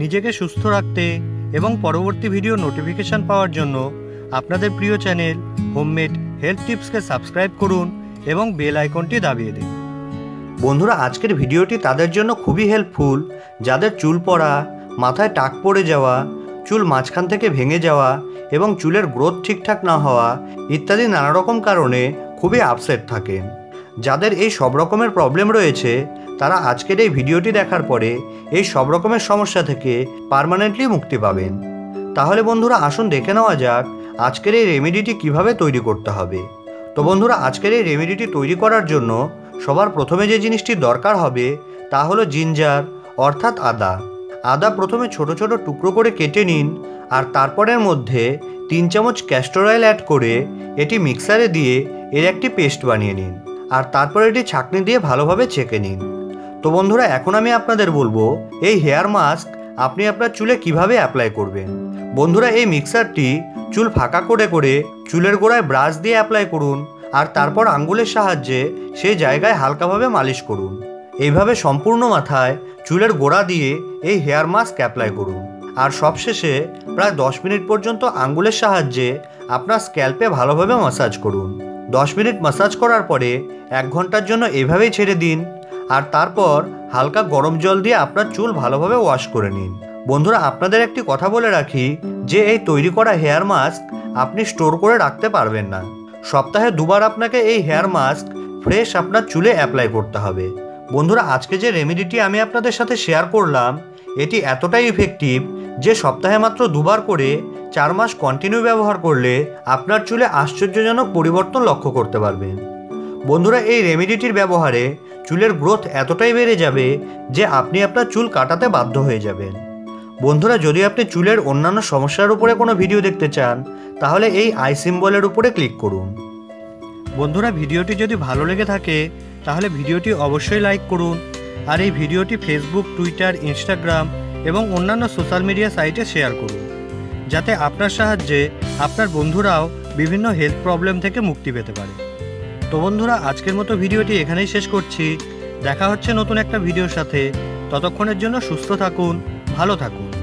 নিজেকে সুস্থ রাখতে এবং পরবর্তী ভিডিও নোটিফিকেশন পাওয়ার জন্য আপনাদের প্রিয় চ্যানেল হোমমেড হেলথ টিপসকে সাবস্ক্রাইব করুন এবং বেল আইকনটি দাবিয়ে দিন। বন্ধুরা, আজকের ভিডিওটি তাদের জন্য খুবই হেল্পফুল যাদের চুল পড়া, মাথায় টাক পড়ে যাওয়া, চুল মাঝখান থেকে ভেঙে যাওয়া এবং চুলের গ্রোথ ঠিকঠাক না হওয়া ইত্যাদি নানা রকম কারণে খুবই আপসেট থাকেন। যাদের এই সব রকমের প্রবলেম রয়েছে তারা আজকের এই ভিডিওটি দেখার পরে এই সব রকমের সমস্যা থেকে পার্মানেন্টলি মুক্তি পাবেন। তাহলে বন্ধুরা আসুন দেখে নেওয়া যাক আজকের এই রেমেডিটি কীভাবে তৈরি করতে হবে। তো বন্ধুরা আজকের এই রেমেডিটি তৈরি করার জন্য সবার প্রথমে যে জিনিসটি দরকার হবে তা হলো জিঞ্জার, অর্থাৎ আদা। আদা প্রথমে ছোট ছোট টুকরো করে কেটে নিন আর তারপরের মধ্যে তিন চামচ ক্যাস্টর অয়েল অ্যাড করে এটি মিক্সারে দিয়ে এর একটি পেস্ট বানিয়ে নিন। আর তারপর এটি ছাঁকনি দিয়ে ভালোভাবে ছেঁকে নিন। তো বন্ধুরা, এখন আমি আপনাদের বলব, এই হেয়ার মাস্ক আপনি আপনার চুলে কীভাবে অ্যাপ্লাই করবেন? বন্ধুরা, এই মিক্সারটি চুল ফাঁকা করে করে চুলের গোড়ায় ব্রাশ দিয়ে অ্যাপ্লাই করুন আর তারপর আঙ্গুলের সাহায্যে সেই জায়গায় হালকাভাবে মালিশ করুন। এইভাবে সম্পূর্ণ মাথায় চুলের গোড়া দিয়ে এই হেয়ার মাস্ক অ্যাপ্লাই করুন। আর সবশেষে প্রায় দশ মিনিট পর্যন্ত আঙ্গুলের সাহায্যে আপনার স্ক্যাল্পে ভালোভাবে মাসাজ করুন। দশ মিনিট মাসাজ করার পরে এক ঘণ্টার জন্য এভাবেই ছেড়ে দিন। আর তারপর হালকা গরম জল দিয়ে আপনার চুল ভালোভাবে ওয়াশ করে নিন। বন্ধুরা, আপনাদের একটি কথা বলে রাখি যে, এই তৈরি করা হেয়ার মাস্ক আপনি স্টোর করে রাখতে পারবেন না। সপ্তাহে দুবার আপনাকে এই হেয়ার মাস্ক ফ্রেশ আপনার চুলে অ্যাপ্লাই করতে হবে। বন্ধুরা, আজকে যে রেমেডিটি আমি আপনাদের সাথে শেয়ার করলাম, এটি এতটাই ইফেক্টিভ যে, সপ্তাহে মাত্র দুবার করে চার মাস কন্টিনিউ ব্যবহার করলে আপনার চুলে আশ্চর্যজনক পরিবর্তন লক্ষ্য করতে পারবেন। বন্ধুরা, এই রেমেডিটির ব্যবহারে চুলের গ্রোথ এতটাই বেড়ে যাবে যে আপনি আপনার চুল কাটাতে বাধ্য হয়ে যাবেন। বন্ধুরা, যদি আপনি চুলের অন্যান্য সমস্যার উপরে কোনো ভিডিও দেখতে চান, তাহলে এই আই সিম্বলের উপরে ক্লিক করুন। বন্ধুরা, ভিডিওটি যদি ভালো লেগে থাকে, তাহলে ভিডিওটি অবশ্যই লাইক করুন আর এই ভিডিওটি ফেসবুক, টুইটার, ইনস্টাগ্রাম এবং অন্যান্য সোশ্যাল মিডিয়া সাইটে শেয়ার করুন, যাতে আপনার সাহায্যে আপনার বন্ধুরাও বিভিন্ন হেলথ প্রবলেম থেকে মুক্তি পেতে পারে। তো বন্ধুরা, আজকের মতো ভিডিওটি এখানেই শেষ করছি। দেখা হচ্ছে নতুন একটা ভিডিওর সাথে। ততক্ষণের জন্য সুস্থ থাকুন, ভালো থাকুন।